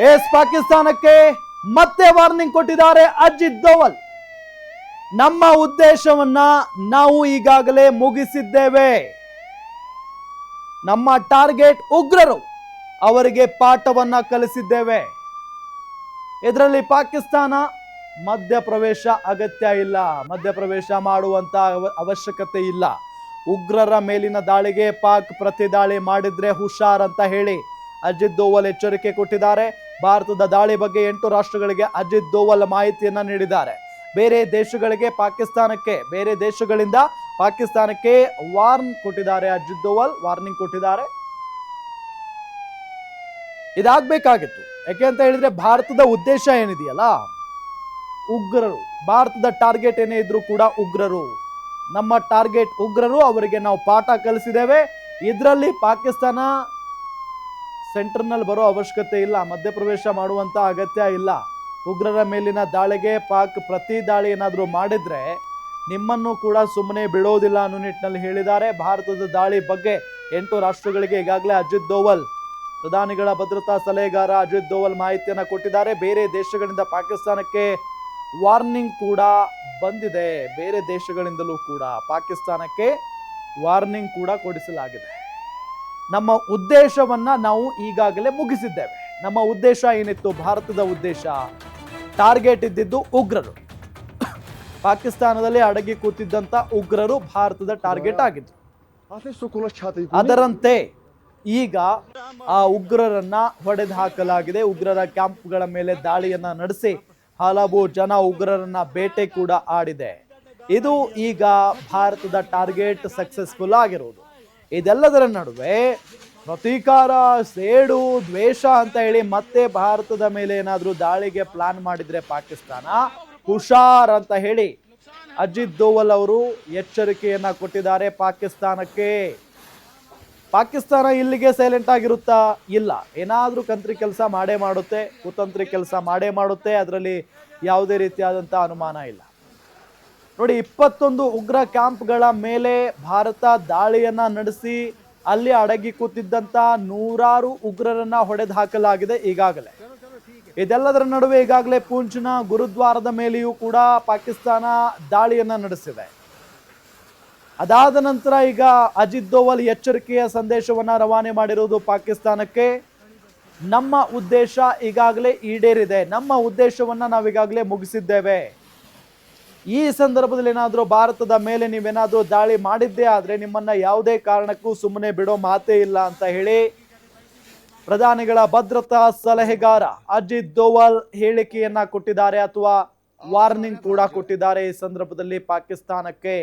S ಪಾಕಿಸ್ತಾನಕ್ಕೆ ಮತ್ತೆ warning ಕೊಟ್ಟಿದ್ದಾರೆ ಅಜಿತ್ ದೋವಲ್. ನಮ್ಮ ಉದ್ದೇಶವನ್ನ ನಾವು ಈಗಾಗಲೇ ಮುಗಿಸಿದ್ದೇವೆ. ನಮ್ಮ ಟಾರ್ಗೆಟ್ ಉಗ್ರರು ಅವರಿಗೆ ಪಾಠವನ್ನ ಕಲಿಸಿದ್ದೇವೆ. ಇದರಲ್ಲಿ ಪಾಕಿಸ್ತಾನ ಮಧ್ಯಪ್ರವೇಶ ಅಗತ್ಯ ಇಲ್ಲ. ಮಧ್ಯಪ್ರವೇಶ ಮಾಡುವಂತ ಅವ- ಅವಶ್ಯಕತೆ ಇಲ್ಲ. ಉಗ್ರರ ಮೇಲಿನ ದಾಳಿಗೆ ಪಾಕ್ ಪ್ರತಿದಾಳಿ ಮಾಡಿದ್ರೆ ಹುಷಾರ್ ಅಂತ ಹೇಳಿ ಅಜಿತ್ ದೋವಲ್ ಎಚ್ಚರಿಕೆ ಕೊಟ್ಟಿದ್ದಾರೆ. ಭಾರತದ ದಾಳಿ ಬಗ್ಗೆ ಎಂಟು ರಾಷ್ಟ್ರಗಳಿಗೆ ಅಜಿತ್ ದೋವಲ್ ಮಾಹಿತಿಯನ್ನು ನೀಡಿದ್ದಾರೆ. ಬೇರೆ ದೇಶಗಳಿಗೆ ಪಾಕಿಸ್ತಾನಕ್ಕೆ, ಬೇರೆ ದೇಶಗಳಿಂದ ಪಾಕಿಸ್ತಾನಕ್ಕೆ ವಾರ್ನ್ ಕೊಟ್ಟಿದ್ದಾರೆ ಅಜಿತ್ ದೋವಲ್, ವಾರ್ನಿಂಗ್ ಕೊಟ್ಟಿದ್ದಾರೆ. ಇದಾಗಬೇಕಾಗಿತ್ತು. ಯಾಕೆ ಅಂತ ಹೇಳಿದ್ರೆ ಭಾರತದ ಉದ್ದೇಶ ಏನಿದೆಯಲ್ಲ? ಉಗ್ರರು. ಭಾರತದ ಟಾರ್ಗೆಟ್ ಏನೇ ಇದ್ರೂ ಕೂಡ ಉಗ್ರರು. ನಮ್ಮ ಟಾರ್ಗೆಟ್ ಉಗ್ರರು, ಅವರಿಗೆ ನಾವು ಪಾಠ ಕಲಿಸಿದ್ದೇವೆ. ಇದರಲ್ಲಿ ಪಾಕಿಸ್ತಾನ ಸೆಂಟರ್ನಲ್ಲಿ ಬರೋ ಅವಶ್ಯಕತೆ ಇಲ್ಲ, ಮಧ್ಯಪ್ರವೇಶ ಮಾಡುವಂಥ ಅಗತ್ಯ ಇಲ್ಲ. ಉಗ್ರರ ಮೇಲಿನ ದಾಳಿಗೆ ಪಾಕ್ ಪ್ರತಿ ದಾಳಿ ಏನಾದರೂ ಮಾಡಿದರೆ ನಿಮ್ಮನ್ನು ಕೂಡ ಸುಮ್ಮನೆ ಬಿಡೋದಿಲ್ಲ ಅನ್ನೋ ನಿಟ್ಟಿನಲ್ಲಿ ಹೇಳಿದ್ದಾರೆ. ಭಾರತದ ದಾಳಿ ಬಗ್ಗೆ ಎಂಟು ರಾಷ್ಟ್ರಗಳಿಗೆ ಈಗಾಗಲೇ ಅಜಿತ್ ದೋವಲ್, ಪ್ರಧಾನಿಗಳ ಭದ್ರತಾ ಸಲಹೆಗಾರ ಅಜಿತ್ ದೋವಲ್ ಮಾಹಿತಿಯನ್ನು ಕೊಟ್ಟಿದ್ದಾರೆ. ಬೇರೆ ದೇಶಗಳಿಂದ ಪಾಕಿಸ್ತಾನಕ್ಕೆ ವಾರ್ನಿಂಗ್ ಕೂಡ ಬಂದಿದೆ. ಬೇರೆ ದೇಶಗಳಿಂದಲೂ ಕೂಡ ಪಾಕಿಸ್ತಾನಕ್ಕೆ ವಾರ್ನಿಂಗ್ ಕೂಡ ಕೊಡಿಸಲಾಗಿದೆ. ನಮ್ಮ ಉದ್ದೇಶವನ್ನ ನಾವು ಈಗಾಗಲೇ ಮುಗಿಸಿದ್ದೇವೆ. ನಮ್ಮ ಉದ್ದೇಶ ಏನಿತ್ತು? ಭಾರತದ ಉದ್ದೇಶ. ಟಾರ್ಗೆಟ್ ಇದ್ದಿದ್ದು ಉಗ್ರರು. ಪಾಕಿಸ್ತಾನದಲ್ಲಿ ಅಡಗಿ ಕೂತಿದ್ದಂತ ಉಗ್ರರು ಭಾರತದ ಟಾರ್ಗೆಟ್ ಆಗಿದ್ರು. ಅದರಂತೆ ಈಗ ಆ ಉಗ್ರರನ್ನ ಹೊಡೆದು ಹಾಕಲಾಗಿದೆ. ಉಗ್ರರ ಕ್ಯಾಂಪ್ಗಳ ಮೇಲೆ ದಾಳಿಯನ್ನ ನಡೆಸಿ ಹಲವು ಜನ ಉಗ್ರರನ್ನ ಬೇಟೆ ಕೂಡ ಆಡಿದೆ. ಇದು ಈಗ ಭಾರತದ ಟಾರ್ಗೆಟ್ ಸಕ್ಸಸ್ಫುಲ್ ಆಗಿರುವುದು ಇದೆಲ್ಲದರ ನಡುವೆ ಪ್ರತೀಕಾರ, ಸೇಡು, ದ್ವೇಷ ಅಂತ ಹೇಳಿ ಮತ್ತೆ ಭಾರತದ ಮೇಲೆ ಏನಾದರೂ ದಾಳಿಗೆ ಪ್ಲಾನ್ ಮಾಡಿದ್ರೆ ಪಾಕಿಸ್ತಾನ ಹುಷಾರ್ ಅಂತ ಹೇಳಿ ಅಜಿತ್ ದೋವಲ್ ಅವರು ಎಚ್ಚರಿಕೆಯನ್ನ ಕೊಟ್ಟಿದ್ದಾರೆ ಪಾಕಿಸ್ತಾನಕ್ಕೆ. ಪಾಕಿಸ್ತಾನ ಇಲ್ಲಿಗೆ ಸೈಲೆಂಟ್ ಆಗಿರುತ್ತಾ? ಇಲ್ಲ. ಏನಾದರೂ ಕಂತ್ರಿ ಕೆಲಸ ಮಾಡೇ ಮಾಡುತ್ತೆ, ಕುತಂತ್ರಿ ಕೆಲಸ ಮಾಡೇ ಮಾಡುತ್ತೆ, ಅದರಲ್ಲಿ ಯಾವುದೇ ರೀತಿಯಾದಂಥ ಅನುಮಾನ ಇಲ್ಲ. ನೋಡಿ, ಇಪ್ಪತ್ತೊಂದು ಉಗ್ರ ಕ್ಯಾಂಪ್ಗಳ ಮೇಲೆ ಭಾರತ ದಾಳಿಯನ್ನ ನಡೆಸಿ ಅಲ್ಲಿ ಅಡಗಿ ಕೂತಿದ್ದಂತ ನೂರಾರು ಉಗ್ರರನ್ನ ಹೊಡೆದು ಹಾಕಲಾಗಿದೆ ಈಗಾಗಲೇ. ಇದೆಲ್ಲದರ ನಡುವೆ ಈಗಾಗಲೇ ಪೂಂಚ್ನ ಗುರುದ್ವಾರದ ಮೇಲೆಯೂ ಕೂಡ ಪಾಕಿಸ್ತಾನ ದಾಳಿಯನ್ನ ನಡೆಸಿದೆ. ಅದಾದ ನಂತರ ಈಗ ಅಜಿತ್ ದೋವಲ್ ಎಚ್ಚರಿಕೆಯ ಸಂದೇಶವನ್ನ ರವಾನೆ ಮಾಡಿರುವುದು ಪಾಕಿಸ್ತಾನಕ್ಕೆ. ನಮ್ಮ ಉದ್ದೇಶ ಈಗಾಗಲೇ ಈಡೇರಿದೆ. ನಮ್ಮ ಉದ್ದೇಶವನ್ನ ನಾವೀಗಾಗಲೇ ಮುಗಿಸಿದ್ದೇವೆ. ಈ ಸಂದರ್ಭದಲ್ಲಿ ಏನಾದರೂ ಭಾರತದ ಮೇಲೆ ನೀವೇನಾದರೂ ದಾಳಿ ಮಾಡಿದ್ದೇ ಆದರೆ ನಿಮ್ಮನ್ನ ಯಾವುದೇ ಕಾರಣಕ್ಕೂ ಸುಮ್ಮನೆ ಬಿಡೋ ಮಾತೇ ಇಲ್ಲ ಅಂತ ಹೇಳಿ ಪ್ರಧಾನಿಗಳ ಭದ್ರತಾ ಸಲಹೆಗಾರ ಅಜಿತ್ ದೋವಲ್ ಹೇಳಿಕೆಯನ್ನ ಕೊಟ್ಟಿದ್ದಾರೆ ಅಥವಾ ವಾರ್ನಿಂಗ್ ಕೂಡ ಕೊಟ್ಟಿದ್ದಾರೆ ಈ ಸಂದರ್ಭದಲ್ಲಿ ಪಾಕಿಸ್ತಾನಕ್ಕೆ.